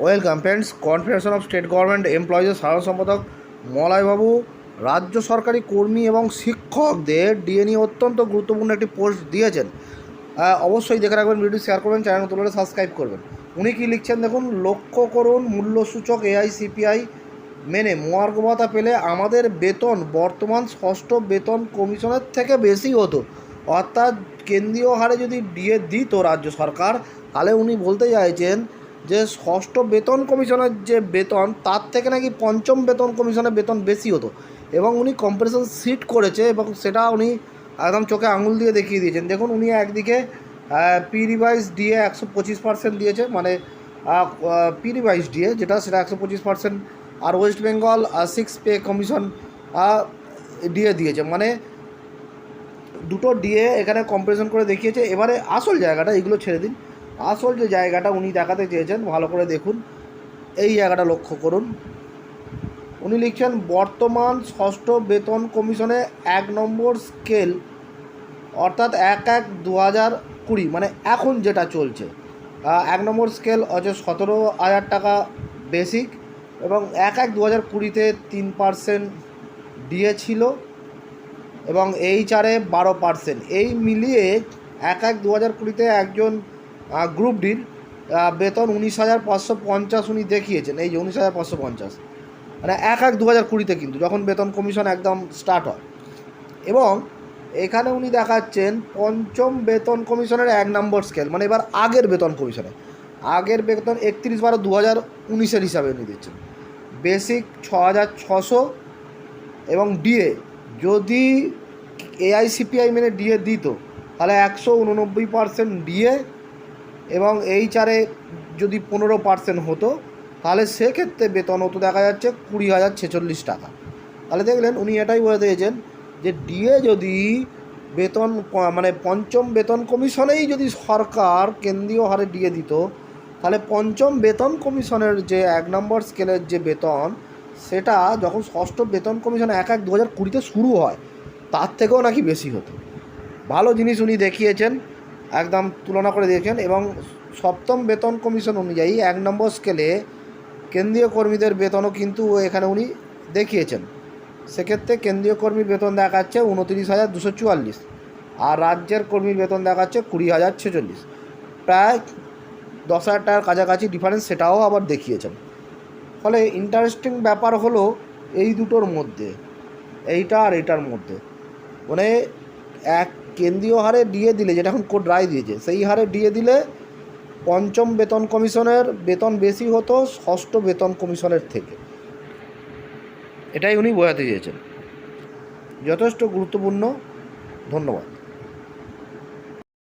Welcome friends confederation of state government এমপ্লয়িজের সাধারণ সম্পাদক মলয়বাবু রাজ্য সরকারি কর্মী এবং শিক্ষকদের ডিএ নিয়ে অত্যন্ত গুরুত্বপূর্ণ একটি পোস্ট দিয়েছেন। অবশ্যই দেখে রাখবেন ভিডিও শেয়ার করবেন চ্যানেল হলে সাবস্ক্রাইব করবেন। উনি কী লিখছেন দেখুন, লক্ষ্য করুন, মূল্যসূচক এআই সিপিআই মেনে মহার্ঘ পেলে আমাদের বেতন বর্তমান ষষ্ঠ বেতন কমিশনের থেকে বেশি হতো। অর্থাৎ কেন্দ্রীয় হারে যদি ডিএ দিত রাজ্য সরকার, তাহলে উনি বলতে চাইছেন যে ষষ্ঠ বেতন কমিশনের যে বেতন, তার থেকে নাকি পঞ্চম বেতন কমিশনের বেতন বেশি হতো। এবং উনি কম্পারিজন সিট করেছে এবং সেটা উনি একদম চোখে আঙুল দিয়ে দেখিয়ে দিয়েছেন। দেখুন, উনি একদিকে পি রিভাইস ডিএ একশো পঁচিশ পার্সেন্ট দিয়েছে মানে পি রিভাইস ডিএ যেটা সেটা একশো পঁচিশ পার্সেন্ট আর West Bengal six pay commission DA দিয়েছে। মানে দুটো ডিএ এখানে কম্পারিজন করে দেখিয়েছে। এবারে আসল জায়গাটা, এগুলো ছেড়ে দিন। আসল যে জায়গাটা উনি দেখাতে চেয়েছেন, ভালো করে দেখুন। এই জায়গাটা লক্ষ্য করুন। উনি লিখছেন, বর্তমান ষষ্ঠ বেতন কমিশনে এক নম্বর স্কেল, অর্থাৎ এক এক দু হাজার কুড়ি মানে এখন যেটা চলছে। এক নম্বর স্কেল হচ্ছে সতেরো হাজার টাকা বেসিক এবং এক এক দু হাজার কুড়িতে তিন পার্সেন্ট দিয়েছিল ছিল এবং এই চারে বারো পার্সেন্ট। এই মিলিয়ে এক এক দু হাজার কুড়িতে একজন গ্রুপ ডির বেতন উনিশ হাজার পাঁচশো পঞ্চাশ উনি দেখিয়েছেন। এই যে উনিশ হাজার পাঁচশো পঞ্চাশ। মানে এক এক দু হাজার কুড়িতে কিন্তু, যখন বেতন কমিশন একদম স্টার্ট হয়। এবং এখানে উনি দেখাচ্ছেন পঞ্চম বেতন কমিশনের এক নম্বর স্কেল মানে এবার আগের বেতন কমিশনে আগের বেতন একত্রিশ বারো দু হাজার উনিশের হিসাবে উনি দিচ্ছেন। বেসিক ছ হাজার ছশো এবং ডিএ যদি এআইসিপিআই মেনে ডিএ দিত, তাহলে একশো উননব্বই পার্সেন্ট ডিএ এবং এই চারে যদি পনেরো পার্সেন্ট হতো, তাহলে সেক্ষেত্রে বেতন হতো দেখা যাচ্ছে কুড়ি হাজার ছেচল্লিশ টাকা। তাহলে দেখলেন উনি এটাই বলে দিয়েছেন যে ডিএ যদি বেতন মানে পঞ্চম বেতন কমিশনেই যদি সরকার কেন্দ্রীয় হারে ডিএ দিত, তাহলে পঞ্চম বেতন কমিশনের যে এক নম্বর স্কেলের যে বেতন, সেটা যখন ষষ্ঠ বেতন কমিশন এক এক দু হাজার কুড়িতে শুরু হয়, তার থেকেও নাকি বেশি হতো। ভালো জিনিস উনি দেখিয়েছেন। একদম তুলনা করে দিয়েছেন এবং সপ্তম বেতন কমিশন অনুযায়ী এক নম্বর স্কেলে কেন্দ্রীয় কর্মীদের বেতনও কিন্তু এখানে উনি দেখিয়েছেন। সেক্ষেত্রে কেন্দ্রীয় কর্মীর বেতন দেখাচ্ছে উনতিরিশ হাজার দুশো চুয়াল্লিশ আর রাজ্যের কর্মীর বেতন দেখাচ্ছে কুড়ি হাজার ছেচল্লিশ। প্রায় দশ হাজার টাকার কাছাকাছি ডিফারেন্স সেটাও আবার দেখিয়েছেন। ফলে ইন্টারেস্টিং ব্যাপার হলো এই দুটোর মধ্যে, এইটা আর এইটার মধ্যে। মানে এক কেন্দ্রীয় হারে ডিএ দিলে, যেটা এখন কোড রায় দিয়েছে, সেই হারে ডিএ দিলে পঞ্চম বেতন কমিশনের বেতন বেশি হতো ষষ্ঠ বেতন কমিশনের থেকে। এটাই উনি বোঝাতে চেয়েছেন। যথেষ্ট গুরুত্বপূর্ণ। ধন্যবাদ।